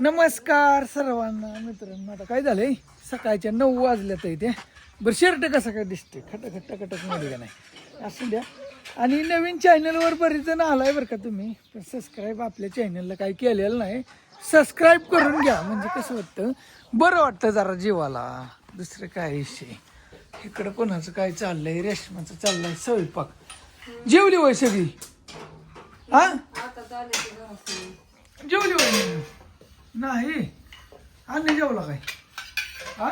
नमस्कार सर्वांना मित्रांनो. आता काय झालंय? सकाळच्या नऊ वाजल्यात इथे बरं शर्ट कसं काय दिसते खटखट खट्ट खटकमध्ये का नाही? असू द्या. आणि नवीन चॅनलवर बरेच जण आलाय बरं का तुम्ही? पण सबस्क्राईब आपल्या चॅनलला काही केलेलं नाही. सबस्क्राईब करून घ्या. म्हणजे कसं वाटतं? बरं वाटतं जरा जीवाला. दुसरं काय विषय? इकडं कोणाचं काय चाललंय? रेशमाचं चाललंय स्वयंपाक. जेवली वय सगळी? हा? जेवली वय नाही. आणि जेवला काय? हा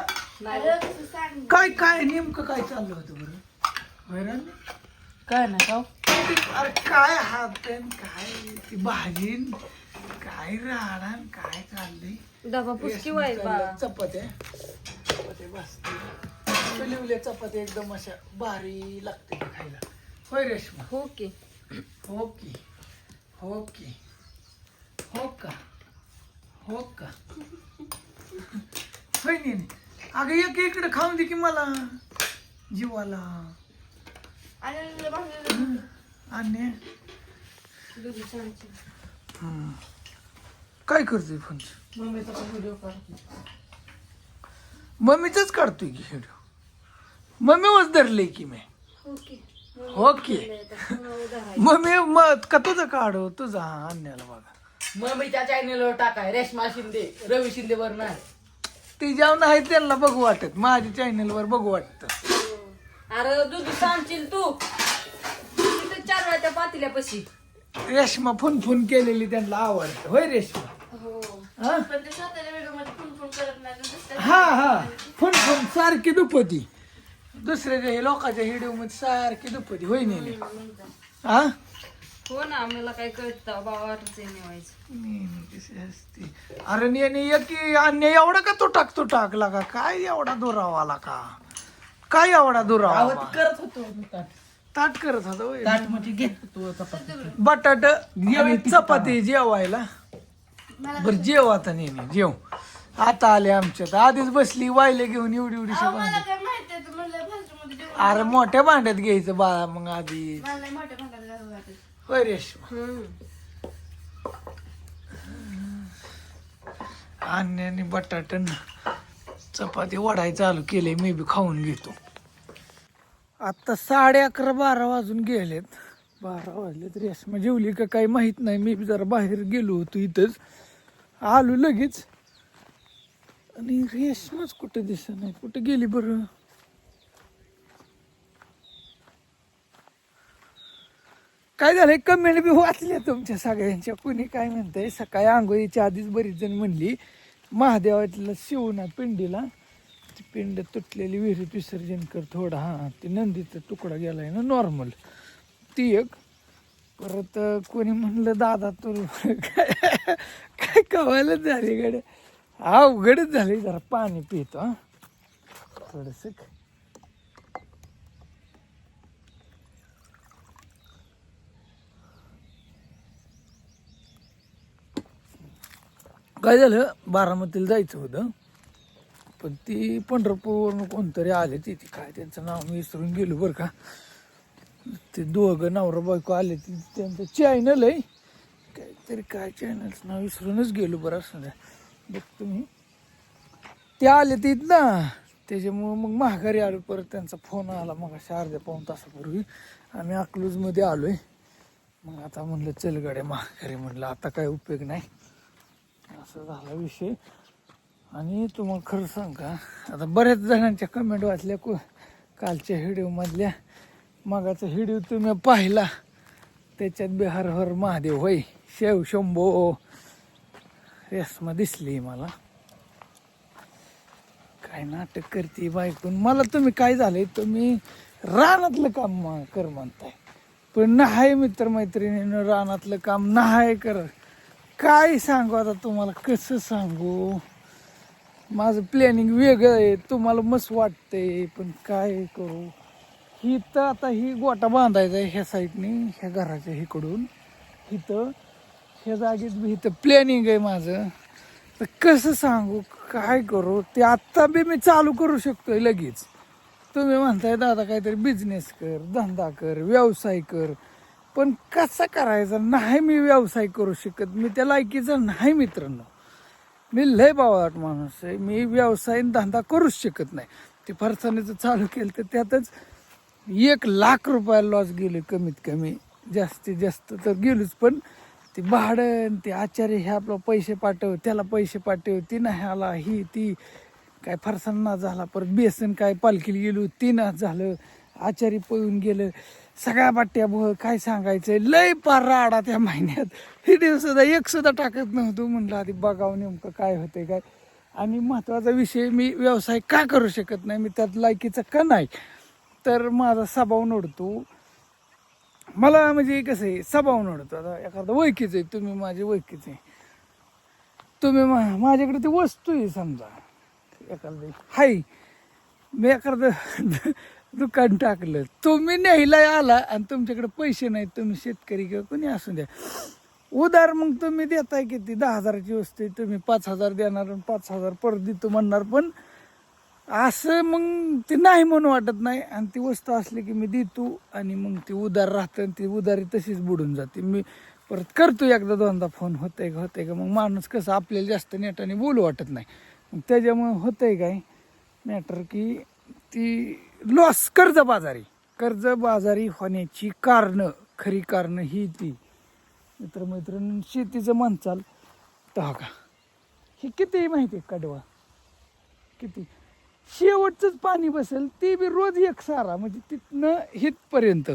काय काय नेमकं काय चाललं होतं बरं? हैराण? काय नाही का अरे काय हात पेन काय ती भाजी काय राहणार काय चाललंय? डबा बा. चपात्या. चपात्या बसते पिलिवल्या चपात्या एकदम अशा भारी लागते खायला. होय रेशमा? हो की. हो की. हो की? हो का हो नाही. अगं एक इकडे खाऊन दे की मला जीवाला. आणि हं. काय करतोय फोन मम्मीचा व्हिडिओ काढ मम्मीच काढतोय की व्हिडिओ मम्मी वच धरले की मी? हो की मम्मी मत का तुझं काढू तुझा आणण्याला बघा. मम्मीच्या चॅनलवर टाकाय. रेशमा शिंदे रवी शिंदे वर नाही ती जेवण आहे त्यांना बघू वाटत. माझ्या चॅनलवर बघू वाटत. अरे दूध सांगशील तू? तिथे चार वेळा त्या पातील्यापाशी रेशमा फुन फुन केलेली त्यांना आवडतं होय रेशमा? हा? हा? हा फुन फुन सारखी दुपती दुसऱ्याच्या हे लोकांच्या हिडिओ मध्ये सारखी दुपती होय नेली. हा? हो ना काय कळतं बाबा असते. अरे नेहमी एक अन्य एवढा का तो टाक तो टाकला का काय एवढा दुरावाला का? काय एवढा दुरावा करत होतो ताट. करत होता होय. ताटमध्ये घेत होतो चपाती बटाट चपाती जेवायला? बर जेव आता नेहमी जेव. आता आले आमच्यात. आधीच बसली वायले घेऊन एवढी एवढीशी भांडी अरे मोठ्या भांड्यात घ्यायचं बाळा मग आधी. होय रेशमा अन्याने बटाटन चपाती वडाय चालू केले मी बी खाऊन घेतो. आता साडे अकरा बारा वाजून गेलेत. बारा वाजलेत रेशमा जेवली का काही माहीत नाही. मी बी जरा बाहेर गेलो होतो इथंच. आलो लगेच. आणि रेशमाच कुठं दिसत नाही. कुठं गेली बरं? काय झालंय? कमेंट बी वाचल्या तुमच्या सगळ्यांच्या. कुणी काय म्हणतंय? सकाळी आंघोळीच्या आधीच बरीच जण म्हणली महादेवातला शिवना पिंडीला ती पिंड तुटलेली विहिरीत विसर्जन कर थोडा. हां ते नंदीचा तुकडा गेला आहे ना नॉर्मल ती एक. परत कोणी म्हणलं दादा तर काय काय कवायलाच झाली गड अवघडच झाली जरा पाणी पितो हां. थोडंसं काय झालं? बारामतीला जायचं होतं. पण ती पंढरपूरवरून कोणतरी आले ते काय त्यांचं नाव मी विसरून गेलो बरं का. ते दोघं नवरा बायको आले ती त्यांचं चॅनल आहे. काहीतरी काय चॅनलचं नाव विसरूनच गेलो बरं असं द्या बघ तुम्ही ते आले तिथ ना. त्याच्यामुळं मग महागारी आलो परत त्यांचा फोन आला. मग अशा अर्ध्या पाऊन तासापूर्वी आम्ही अकलूजमध्ये आलो आहे मग आता म्हणलं चल गाड्या महागारी म्हणलं आता काय उपयोग नाही. असं झाला विषय. आणि तुम्हाला खरं सांग का आता बऱ्याच जणांच्या कमेंट वाचल्या को कालच्या व्हिडिओमधल्या मगाचा व्हिडिओ तुम्ही पाहिला. त्याच्यात बिहार हर महादेव होय शेव शंभो. रेसमा दिसली मला. काय नाटक करते बायकून मला तुम्ही काय झालंय तुम्ही रानातलं काम कर म्हणताय पण नाही मित्रमैत्रिणीनं रानातलं काम नाही कर काय सांगू आता तुम्हाला? कसं सांगू? माझं प्लॅनिंग वेगळं आहे. तुम्हाला मस्त वाटतंय पण काय करू? ही तर आता ही गोटा बांधायचा आहे ह्या साईडने ह्या घराच्या इकडून. इथं ह्या जागेत बी इथं प्लॅनिंग आहे माझं. तर कसं सांगू? काय करू? ते आत्ता बी मी चालू करू शकतोय लगेच. तुम्ही म्हणताय दादा काहीतरी बिझनेस कर धंदा कर व्यवसाय कर. पण कसा करायचा? नाही मी व्यवसाय करू शकत. मी त्या लायकीचा नाही मित्रांनो. मी लय बावळाट माणूस आहे. मी व्यवसाय धंदा करूच शकत नाही. ते फरसाणीचं चालू केलं तर त्यातच एक लाख रुपयाला लॉस गेले कमीत कमी. जास्तीत जास्त तर गेलोच पण ते भाडं ते आचार्य हे आपलं पैसे पाठव त्याला पैसे पाठव ती नाही आला ही ती. काय फरसाणा झाला परत बेसन काय पालखीला गेलो ती नाही झालं. आचारी पळून गेलं. सगळ्या बाट्या भोळ काय सांगायचं लय पार राडा त्या महिन्यात. हे सुद्धा एक सुद्धा टाकत नव्हतो म्हणलं आधी बघावं नेमकं काय होतंय काय. आणि महत्त्वाचा विषय मी व्यवसाय का करू शकत नाही? मी त्यात लायकीचं का नाही? तर माझा स्वभाव नडतो. मला म्हणजे कसं आहे स्वभाव नडतो. आता एखादं ओळखीचं आहे तुम्ही माझे ओळखीचे तुम्ही मा- माझ्याकडे ती वस्तू आहे समजा. एखादं. हाय. मी एखादं दुकान टाकलं. तुम्ही न्यायला आला आणि तुमच्याकडे पैसे नाहीत तुम्ही शेतकरी किंवा कोणी असू द्या. उधार मग तुम्ही देताय किती? दहा हजाराची वस्तू आहे, तुम्ही पाच हजार देणार आणि पाच हजार परत देतो म्हणणार. पण असं मग ते नाही म्हणून वाटत नाही. आणि ती वस्तू असली की मी देतो आणि मग ती उधार राहतं आणि ती उधारी तशीच बुडून जाते. मी परत करतो एकदा दोनदा फोन. होतंय का होतंय का? मग माणूस कसं आपल्याला जास्त नेटाने बोलू वाटत नाही. मग त्याच्यामुळे होतंय काय? मॅटर की ती लॉस कर्जबाजारी कर्जबाजारी होण्याची कारणं खरी कारणं ही ती. मित्रमैत्रीण शेतीचं म्हणचाल तर का? हे किती माहिती आहे कडवा? किती? शेवटचंच पाणी बसेल ते बी रोज एक सारा म्हणजे तिथनं हितपर्यंत.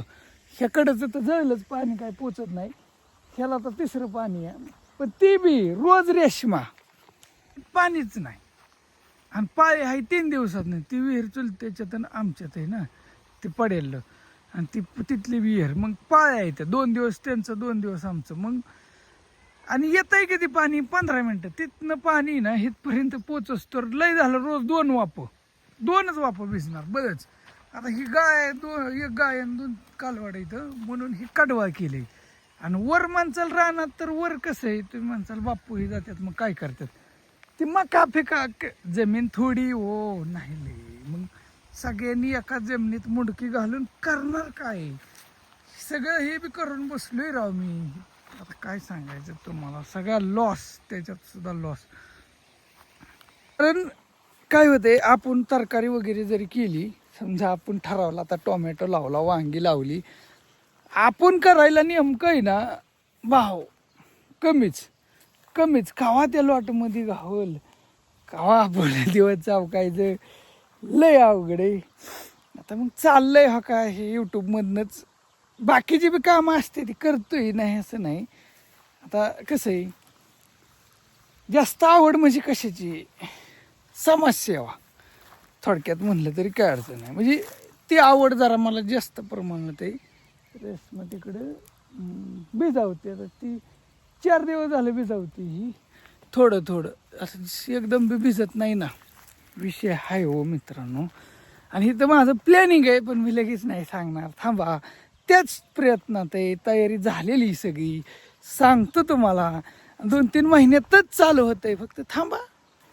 ह्याकडचं तर जळलंच पाणी काय पोचत नाही. ह्याला तर तिसरं पाणी आहे. पण ते बी रोज रेशमा. पाणीच नाही. आणि पाळी आहे तीन दिवसात नाही. ती विहीर चुलत त्याच्यात आणि आमच्यात आहे ना. ते पडेल. आणि ती तिथली विहीर. मग पाळ्या आहेत दोन दिवस त्यांचं दोन दिवस आमचं. मग आणि येत आहे किती पाणी? पंधरा मिनटं. तिथनं पाणी ना इथपर्यंत पोचस तर लय झालं. रोज दोन वाप. दोनच वाप भिजणार बरंच. आता ही गाय दोन एक गाय आणि दोन कालवाड इथं. म्हणून ही कडवा केली. आणि वर माणसाल राहणार तर वर कसं आहे? तुम्ही माणसाला बापू हे जातात. मग काय करतात? ती मका फिका क- जमीन थोडी हो नाही मग सगळ्यांनी एका जमिनीत मुडकी घालून करणार काय? सगळं हे बी करून बसलोय राव मी. आता काय सांगायचं तुम्हाला? सगळा लॉस त्याच्यात सुद्धा लॉस कारण काय होते आपण तरकारी वगैरे जरी केली समजा आपण ठरवलं आता टोमॅटो लावला वांगी लावली आपण करायला नेमकं आहे ना भाव कमीच. कमीच. कावा त्या लॉटमध्ये घावल. कावा आपण दिवस चावकायचं. लय अवघड आहे. आता मग चाललंय हा काय हे यूट्यूबमधनंच बाकीची बी कामं असते ती करतोय नाही असं नाही. आता कसं आहे? जास्त आवड म्हणजे कशाची? समाजसेवा. थोडक्यात म्हणलं तरी काय अडचण नाही. म्हणजे ती आवड जरा मला जास्त प्रमाणात आहे. रेसमं तिकडं अं, भिजावते. आता ती चार दिवस झाले भिजावती ही. थोडं थोडं. असं एकदम बी भिजत नाही ना. विषय आहे हो मित्रांनो. आणि इथं माझं प्लॅनिंग आहे पण मी लगेच नाही सांगणार. थांबा. त्याच प्रयत्नात आहे. तयारी झालेली सगळी. सांगतो तुम्हाला. दोन तीन महिन्यातच चालू होत आहे फक्त थांबा.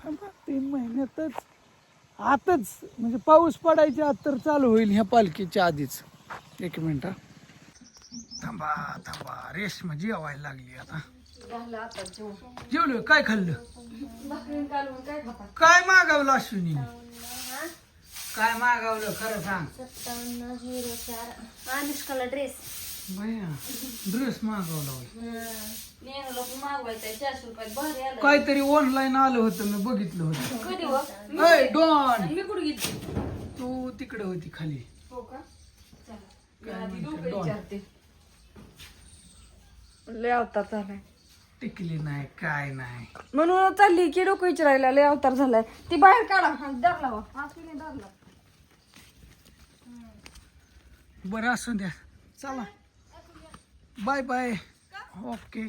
थांबा. तीन महिन्यातच. आतच. म्हणजे पाऊस पडायच्या आत तर चालू होईल ह्या पालखीच्या आधीच. एक मिनिट. थांबा थांबा. रेश म्हणजे यावायला लागली आता. झालं आता जेवण. जेवलो काय खाल्लं? कालवून काय खाता? काय मागवलं अश्विनी काय मागवलं खरं सांग? सत्तावन्न झिरो चार. अनुष्काला ड्रेस भैया ड्रेस मागवला होय. नेहमीला पण मागवायचंय चारशे रुपयात भारी आलं. काहीतरी ऑनलाईन आलं होतं मी बघितलं होतं. कधी व मी अय डॉन! मी कुठे घेतली तू तिकडे होती खाली. हो का? चला. मी काय आधी म्हणते, डोकं डॉन? विचारते. लय अवतार झालाय. टिकली नाही काय नाही. म्हणून चालली की डोकं विचारायला लय अवतार झालाय. ती बाहेर काढा हा दार लावा आसमीने दार लावा बरं असू द्या. चला. Bye bye. ओके.